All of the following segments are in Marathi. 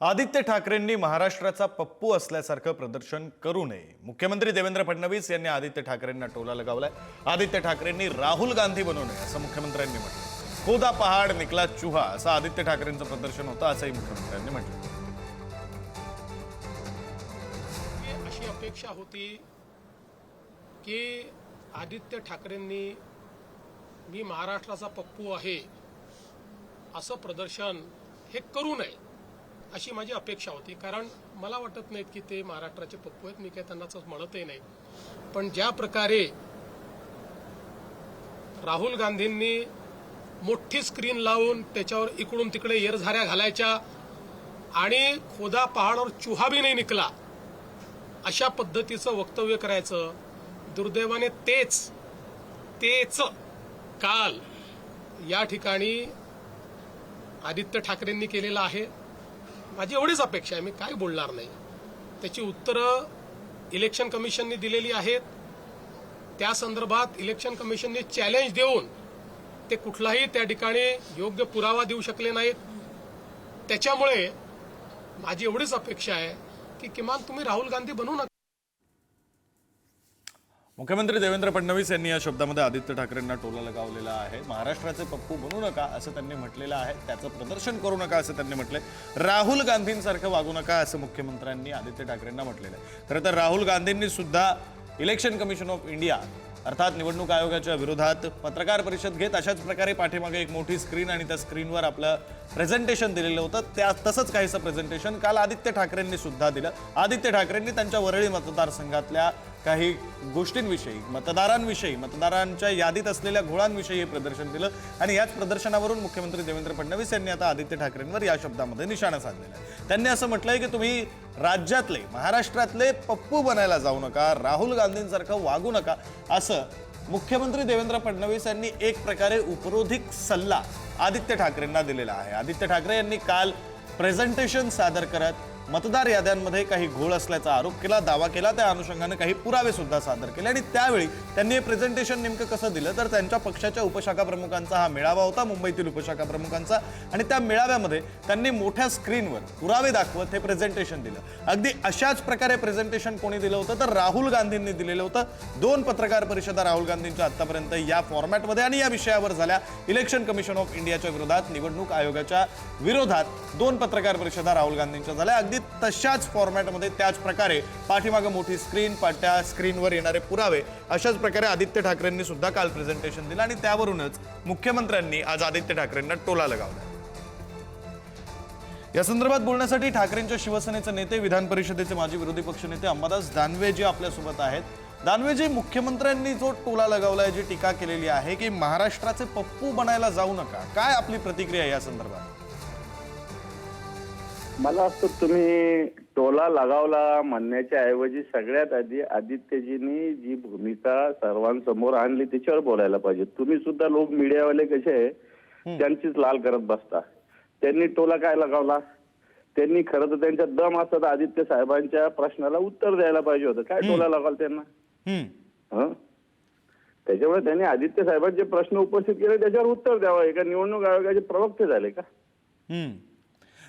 आदित्य ठाकरेंनी महाराष्ट्राचा पप्पू असल्यासारखं प्रदर्शन करू नये. मुख्यमंत्री देवेंद्र फडणवीस यांनी आदित्य ठाकरेंना टोला लगावलाय. आदित्य ठाकरेंनी राहुल गांधी बनू नये असं मुख्यमंत्र्यांनी म्हटलं खोदा पहाड निकला चुहा असं आदित्य ठाकरेंचं प्रदर्शन होतं असंही मुख्यमंत्र्यांनी म्हटलं अशी अपेक्षा होती की आदित्य ठाकरेंनी मी महाराष्ट्राचा पप्पू आहे असं प्रदर्शन हे करू नये. अशी माझी अपेक्षा होती. कारण मला वाटत नाहीत की ते महाराष्ट्राचे पप्पू आहेत. मी काय त्यांना म्हणतही नाही. पण ज्या प्रकारे राहुल गांधींनी मोठी स्क्रीन लावून त्याच्यावर इकडून तिकडे येरझाऱ्या घालायच्या आणि खोदा पहाडावर चुहाबी नाही निकला अशा पद्धतीचं वक्तव्य करायचं. दुर्दैवाने तेच तेच काल या ठिकाणी आदित्य ठाकरेंनी केलेलं आहे. माझी एवढीच अपेक्षा आहे मी काय बोलणार नाही. त्याची उत्तरं इलेक्शन कमिशनने दिलेली आहेत. त्या संदर्भात इलेक्शन कमिशनने चॅलेंज देऊन ते कुठलाही त्या ठिकाणी योग्य पुरावा देऊ शकले नाहीत. त्याच्यामुळे माझी एवढीच अपेक्षा आहे की किमान तुम्ही राहुल गांधी बनू नका. मुख्यमंत्री देवेंद्र फडणवीस यांनी या शब्दामध्ये आदित्य ठाकरेंना टोला लगावलेला आहे. महाराष्ट्राचे पप्पू बनू नका असं त्यांनी म्हटलेलं आहे. त्याचं प्रदर्शन करू नका असं त्यांनी म्हटलंय. राहुल गांधींसारखं वागू नका असं मुख्यमंत्र्यांनी आदित्य ठाकरेंना म्हटलेलं आहे. खरं तर राहुल गांधींनी सुद्धा इलेक्शन कमिशन ऑफ इंडिया अर्थात निवडणूक आयोगाच्या विरोधात पत्रकार परिषद घेत अशाच प्रकारे पाठीमागे एक मोठी स्क्रीन आणि त्या स्क्रीनवर आपलं प्रेझेंटेशन दिलेलं होतं. त्या तसंच काहीसं प्रेझेंटेशन काल आदित्य ठाकरेंनी सुद्धा दिलं. आदित्य ठाकरेंनी त्यांच्या वरळी मतदारसंघातल्या काही गोष्टींविषयी मतदारांविषयी मतदारांच्या यादीत असलेल्या घोळांविषयी हे प्रदर्शन दिलं आणि याच प्रदर्शनावरून मुख्यमंत्री देवेंद्र फडणवीस यांनी आता आदित्य ठाकरेंवर या शब्दामध्ये निशाणा साधलेला आहे. त्यांनी असं म्हटलंय की तुम्ही राज्यातले महाराष्ट्रातले पप्पू बनायला जाऊ नका राहुल गांधींसारखं वागू नका असं मुख्यमंत्री देवेंद्र फडणवीस यांनी एक प्रकारे उपरोधिक सल्ला आदित्य ठाकरेंना दिलेला आहे. आदित्य ठाकरे यांनी काल प्रेझेंटेशन सादर करत मतदार याद्यांमध्ये काही घोळ असल्याचा आरोप केला दावा केला. त्या अनुषंगाने काही पुरावे सुद्धा सादर केले. आणि त्यावेळी त्यांनी हे प्रेझेंटेशन नेमकं कसं दिलं? तर त्यांच्या पक्षाच्या उपशाखा प्रमुखांचा हा मेळावा होता मुंबईतील उपशाखा प्रमुखांचा. आणि त्या मेळाव्यामध्ये त्यांनी मोठ्या स्क्रीनवर पुरावे दाखवत हे प्रेझेंटेशन दिलं. अगदी अशाच प्रकारे प्रेझेंटेशन कोणी दिलं होतं? तर राहुल गांधींनी दिलेलं होतं. दोन पत्रकार परिषदा राहुल गांधींच्या आतापर्यंत या फॉर्मॅटमध्ये आणि या विषयावर झाल्या. इलेक्शन कमिशन ऑफ इंडियाच्या विरोधात निवडणूक आयोगाच्या विरोधात दोन पत्रकार परिषदा राहुल गांधींच्या झाल्या. अगदी तशाच फॉर्मॅटमध्ये त्याच प्रकारे पाठीमागं मोठी स्क्रीन त्या स्क्रीनवर येणारे पुरावे अशाच प्रकारे आदित्य ठाकरेंनी सुद्धा काल प्रेझेंटेशन दिलं आणि त्यावरूनच मुख्यमंत्र्यांनी आज आदित्य ठाकरेंना टोला लगावला. या संदर्भात बोलण्यासाठी ठाकरेंच्या शिवसेनेचे नेते विधान परिषदेचे माजी विरोधी पक्षनेते अंबादास दानवे जे आपल्यासोबत आहेत. दानवेजी मुख्यमंत्र्यांनी जो टोला लगावलाय जी टीका केलेली आहे की महाराष्ट्राचे पप्पू बनायला जाऊ नका काय आपली प्रतिक्रिया या संदर्भात? मला असं तुम्ही टोला लगावला म्हणण्याच्या ऐवजी सगळ्यात आधी आदित्यजींनी जी भूमिका सर्वांसमोर आणली त्याच्यावर बोलायला पाहिजे. तुम्ही सुद्धा लोक मीडियावाले कसे आहे त्यांचीच लाल करत बसता. त्यांनी टोला काय लगावला? त्यांनी खरं तर त्यांच्या दम असतात आदित्य साहेबांच्या प्रश्नाला उत्तर द्यायला पाहिजे होतं. काय टोला लगावला त्यांना? त्याच्यामुळे त्यांनी आदित्य साहेबांचे प्रश्न उपस्थित केले त्याच्यावर उत्तर द्यावं. एका निवडणूक आयोगाचे प्रवक्ते झाले का?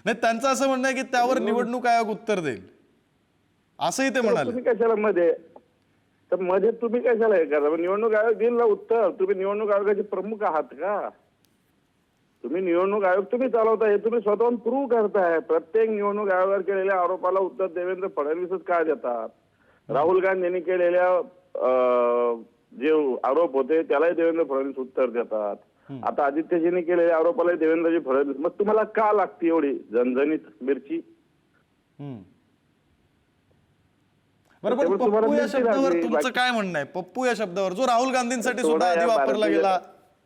नाही त्यांचं असं म्हणणं आहे की त्यावर निवडणूक आयोग उत्तर देईल. असंही ते म्हणाले. तुम्ही कशाला मध्ये? तर मध्ये तुम्ही कशाला हे करा? निवडणूक आयोग देईल ना उत्तर. तुम्ही निवडणूक आयोगाचे प्रमुख आहात का? तुम्ही निवडणूक आयोग तुम्ही चालवताय हे तुम्ही स्वतःहून प्रूव्ह करताय. प्रत्येक निवडणूक आयोगावर केलेल्या आरोपाला उत्तर देवेंद्र फडणवीसच का देतात? राहुल गांधींनी केलेल्या अं, जे आरोप होते त्यालाही देवेंद्र फडणवीस उत्तर देतात. आता आदित्यजींनी केलेल्या आरोपालाही देवेंद्रजी फडणवीस. मग तुम्हाला का लागते एवढी झणझणीत मिरची? हम्म. बरं पण त्यामुळे तुम्हाला पप्पू या शब्दावर तुमचं काय म्हणणं आहे? पप्पू या शब्दावर. जो राहुल गांधींसाठी सुद्धा आधी वापरला गेला.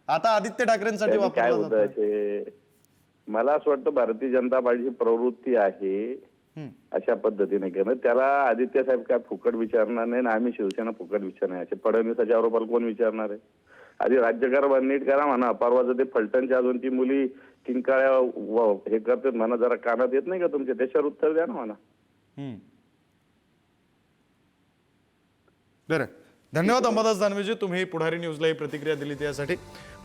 आता आदित्य ठाकरेंसाठी वापरला मला असं वाटतं भारतीय जनता पार्टीची प्रवृत्ती आहे. अशा पद्धतीने घेणं. त्याला आदित्य साहेब काय फुकट विचारणार नाही ना आम्ही शिवसेना फुकट विचारणार नाही. असे फडणवीसाच्या आरोपाला कोण विचारणार आहे? आधी राज्यकारभार नीट करा म्हणा परवाचं ते फलटणच्या अजून ती मुली किंकाळ्या हे करतात म्हणा जरा कानात येत नाही का तुमच्या त्याच्यावर उत्तर द्या ना म्हणा. बरं. धन्यवाद अंबादास दानवेजी तुम्ही पुढारी न्यूजला ही प्रतिक्रिया दिली त्यासाठी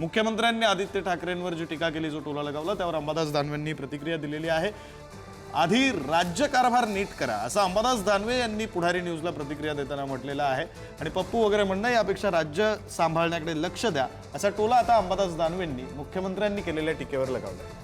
मुख्यमंत्र्यांनी आदित्य ठाकरेंवर जी टीका केली जो टोला लगावला त्यावर अंबादास दानवेंनी प्रतिक्रिया दिलेली आहे. आधी राज्यकारभार नीट करा असं अंबादास दानवे यांनी पुढारी न्यूजला प्रतिक्रिया देताना म्हटलेलं आहे. आणि पप्पू वगैरे म्हणणं यापेक्षा राज्य सांभाळण्याकडे लक्ष द्या असा टोला आता अंबादास दानवेंनी मुख्यमंत्र्यांनी केलेल्या टीकेवर लगावला